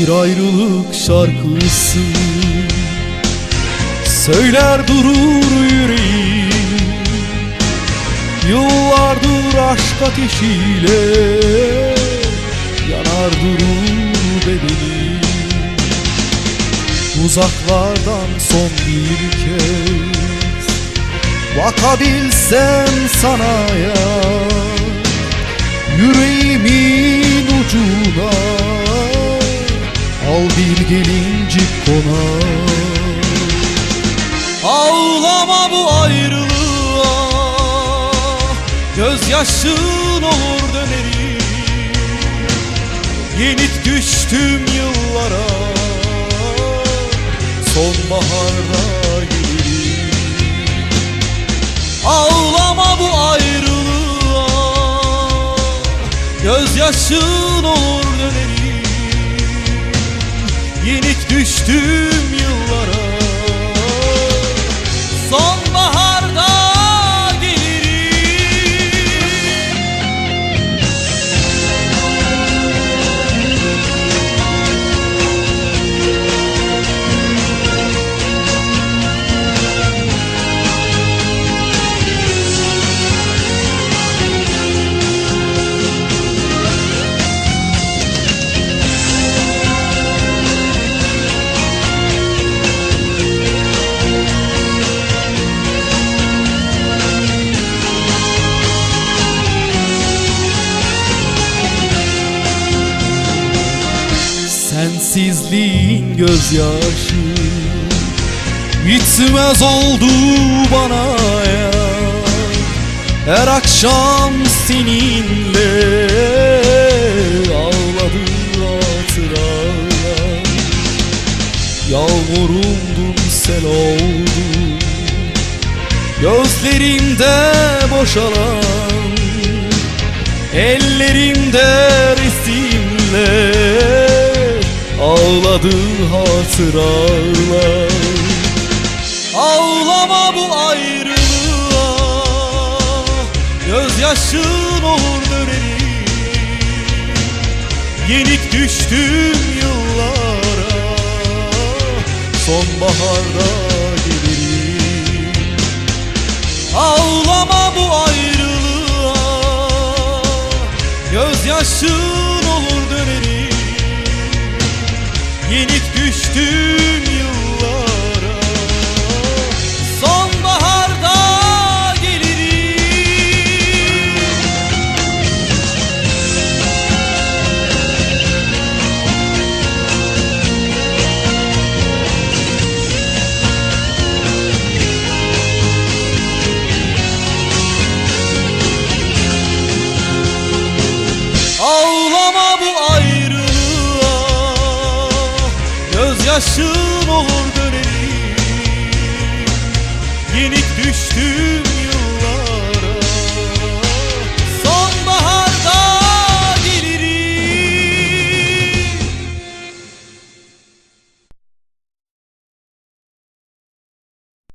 bir ayrılık şarkısı. Söyler durur yüreğim Yıllardır aşk ateşiyle Yanar durur bedenim Uzaklardan son bir kez Bakabilsem sana ya Yüreğimin bir gelincik konak Ağlama bu ayrılığa Gözyaşın olur dönerim. Yenik düştüm yıllara Sonbaharda gelirim Ağlama bu ayrılığa Gözyaşın olur dönerim düştüm yıllara Sensizliğin gözyaşı. Bitmez oldu bana ya Her akşam seninle Ağladı hatıralar. Yağmurumdun sel oldun. Gözlerimde boşalan Ellerimde Ağladı hatıralar. Ağlama bu ayrılığa. Gözyaşın olur dönerim. Yenik düştüm yıllara. Sonbaharda gelirim. Ağlama bu ayrılığa. Gözyaşın düştüm Gözyaşın olur dönerim. Yenik düştüm